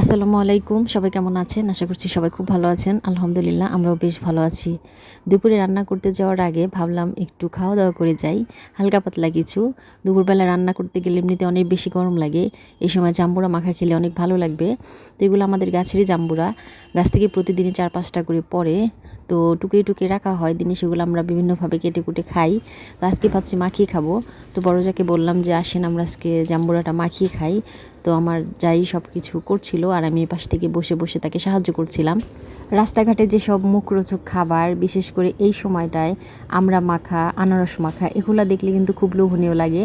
আসসালামু আলাইকুম। সবাই কেমন আছেন? আশা করছি সবাই খুব ভালো আছেন। আলহামদুলিল্লাহ, আমরাও বেশ ভালো আছি। দুপুরে রান্না করতে যাওয়ার আগে ভাবলাম একটু খাওয়া দাওয়া করে যাই। হালকা পাতলা কিছু। দুপুরবেলা রান্না করতে গেলে এমনিতে অনেক বেশি গরম লাগে। এই সময় জাম্বুরা মাখা খেলে অনেক ভালো লাগবে। তো এগুলো আমাদের গাছেরই জাম্বুরা। গাছ থেকে প্রতিদিনই চার পাঁচটা করে পড়ে। তো টুকে টুকে রাখা হয় দিনে, সেগুলো আমরা বিভিন্নভাবে কেটে কুটে খাই। তো আজকে ভাবছি মাখিয়ে খাব। তো বড়জাকে বললাম যে, আসেন, আমরা আজকে জাম্বুরাটা মাখিয়ে খাই। তো আমার যাই সব কিছু করছিল আর আমি পাশ থেকে বসে বসে তাকে সাহায্য করছিলাম। রাস্তাঘাটে যেসব মুখরোচক খাবার, বিশেষ করে এই সময়টায় আমরা মাখা, আনারস মাখা, এগুলো দেখলে কিন্তু খুব লোভনীয় লাগে।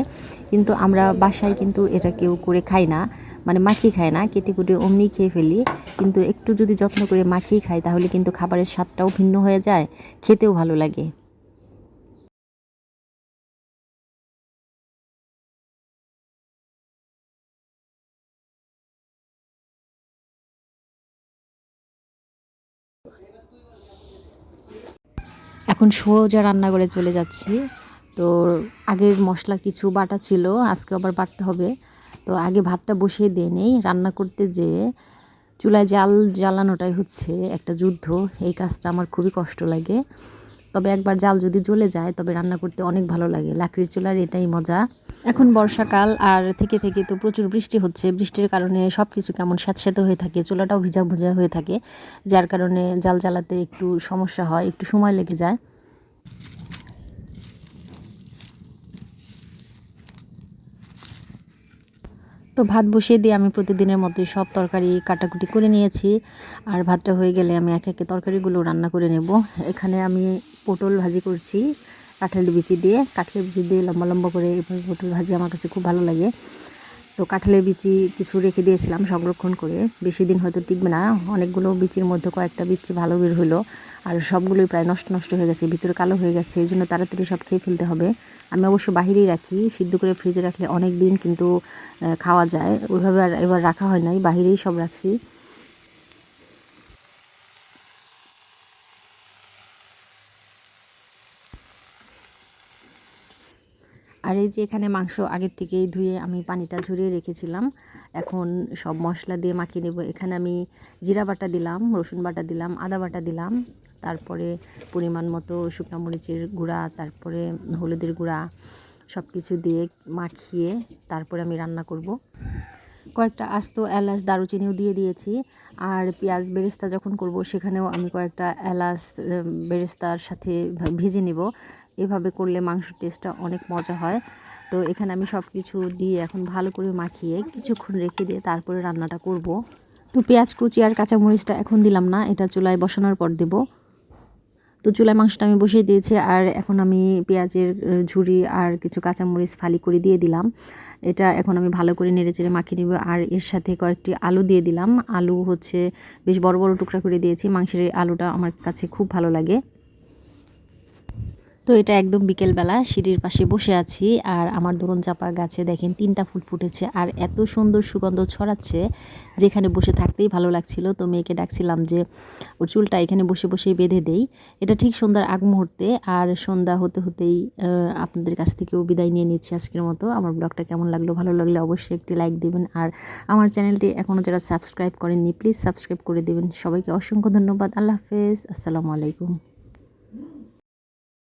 কিন্তু আমরা বাসায় কিন্তু এটা কেউ করে খাই না মানে মাখিয়ে খায় না, কেটে কুটে অমনি খেয়ে ফেলি। কিন্তু একটু যদি যত্ন করে মাখিয়ে খাই তাহলে কিন্তু খাবারের স্বাদটাও ভিন্ন হয়ে যায়, খেতেও ভালো লাগে। এখন সোজা রান্নাঘরে চলে যাচ্ছি। তো আগের মশলা কিছু বাটা ছিল, আজকে আবার বাটতে হবে। তো আগে ভাতটা বসিয়ে দিয়ে নেই, রান্না করতে যেয়ে চুলায় জাল জ্বালানোটাই হচ্ছে একটা যুদ্ধ। এই কাজটা আমার খুবই কষ্ট লাগে। তবে একবার জাল যদি জ্বলে যায়, তবে রান্না করতে অনেক ভালো লাগে। লাকড়ির চুলার এটাই মজা। এখন বর্ষাকাল, আর থেকে থেকে তো প্রচুর বৃষ্টি হচ্ছে। বৃষ্টির কারণে সব কিছু কেমন স্যাঁতস্যাঁতে হয়ে থাকে, চুলাটাও ভিজা ভুজা হয়ে থাকে। যার কারণে জাল জ্বালাতে একটু সমস্যা হয়, একটু সময় লেগে যায়। তো ভাত বসিয়ে দিয়ে আমি প্রতিদিনের মতোই সব তরকারি কাটাকুটি করে নিয়েছি। আর ভাতটা হয়ে গেলে আমি এক একে তরকারিগুলো রান্না করে নেব। এখানে আমি পটল ভাজি করছি, কাঁঠালি বিচি দিয়ে। কাঁঠালের বিচি দিয়ে লম্বা লম্বা করে এভাবে পটল ভাজি আমার কাছে খুব ভালো লাগে। তো কাঁঠালের বিচি কিছু রেখে দিয়েছিলাম সংরক্ষণ করে। বেশি দিন হয়তো টিকবে না। অনেকগুলো বিচির মধ্যে কয়েকটা বিচি ভালো বের হলো আর সবগুলোই প্রায় নষ্ট নষ্ট হয়ে গেছে, ভিতরে কালো হয়ে গেছে, এই জন্য তাড়াতাড়ি সব খেয়ে ফেলতে হবে। আমি অবশ্য বাহিরেই রাখি, সিদ্ধ করে ফ্রিজে রাখলে অনেক দিন কিন্তু খাওয়া যায়। ওইভাবে আর এবার রাখা হয় নাই, বাহিরেই সব রাখছি। আর এই যে এখানে মাংস আগের থেকেই ধুয়ে আমি পানিটা ঝরিয়ে রেখেছিলাম, এখন সব মশলা দিয়ে মাখিয়ে নেব। এখানে আমি জিরা বাটা দিলাম, রসুন বাটা দিলাম, আদা বাটা দিলাম, তারপরে পরিমাণ মতো শুকনো মরিচের গুঁড়া, তারপরে হলুদের গুঁড়া সব কিছু দিয়ে মাখিয়ে তারপরে আমি রান্না করব। কয়েকটা আস্ত এলাচ দারুচিনিও দিয়ে দিয়েছি। আর পেঁয়াজ বেরেস্তা যখন করব, সেখানেও আমি কয়েকটা এলাচ বেরেস্তার সাথে ভেজে নেব। এভাবে করলে মাংসের টেস্টটা অনেক মজা হয়। তো এখানে আমি সব কিছু দিয়ে এখন ভালো করে মাখিয়ে কিছুক্ষণ রেখে দিয়ে তারপরে রান্নাটা করব। তো পেঁয়াজ কুচি আর কাঁচামরিচটা এখন দিলাম না, এটা চুলায় বসানোর পর দেবো। তো চুলায় মাংসটা আমি বসিয়ে দিয়েছি আর এখন আমি পেঁয়াজের ঝুড়ি আর কিছু কাঁচামরিচ ফালি করে দিয়ে দিলাম। এটা এখন আমি ভালো করে নেড়ে চেড়ে মাখিয়ে নেব আর এর সাথে কয়েকটি আলু দিয়ে দিলাম। আলু হচ্ছে বেশ বড় বড় টুকরা করে দিয়েছি। মাংসের আলুটা আমার কাছে খুব ভালো লাগে। তো এটা একদম বিকেলবেলা, সিঁড়ির পাশে বসে আছি। আর আমার দোলন চাপা গাছে দেখেন তিনটা ফুল ফুটেছে আর এত সুন্দর সুগন্ধ ছড়াচ্ছে যেখানে বসে থাকতেই ভালো লাগছিল। তো মেয়েকে ডাকছিলাম যে, ওর চুলটা এখানে বসে বসেই বেঁধে দেই। এটা ঠিক সন্ধ্যার আগ মুহূর্তে আর সন্ধ্যা হতে হতেই আপনাদের কাছ থেকেও বিদায় নিয়ে নিচ্ছি আজকের মতো। আমার ব্লগটা কেমন লাগল? ভালো লাগলে অবশ্যই একটি লাইক দেবেন। আর আমার চ্যানেলটি এখনও যারা সাবস্ক্রাইব করেননি, প্লিজ সাবস্ক্রাইব করে দেবেন। সবাইকে অসংখ্য ধন্যবাদ। আল্লাহ হাফেজ। আসসালামু আলাইকুম।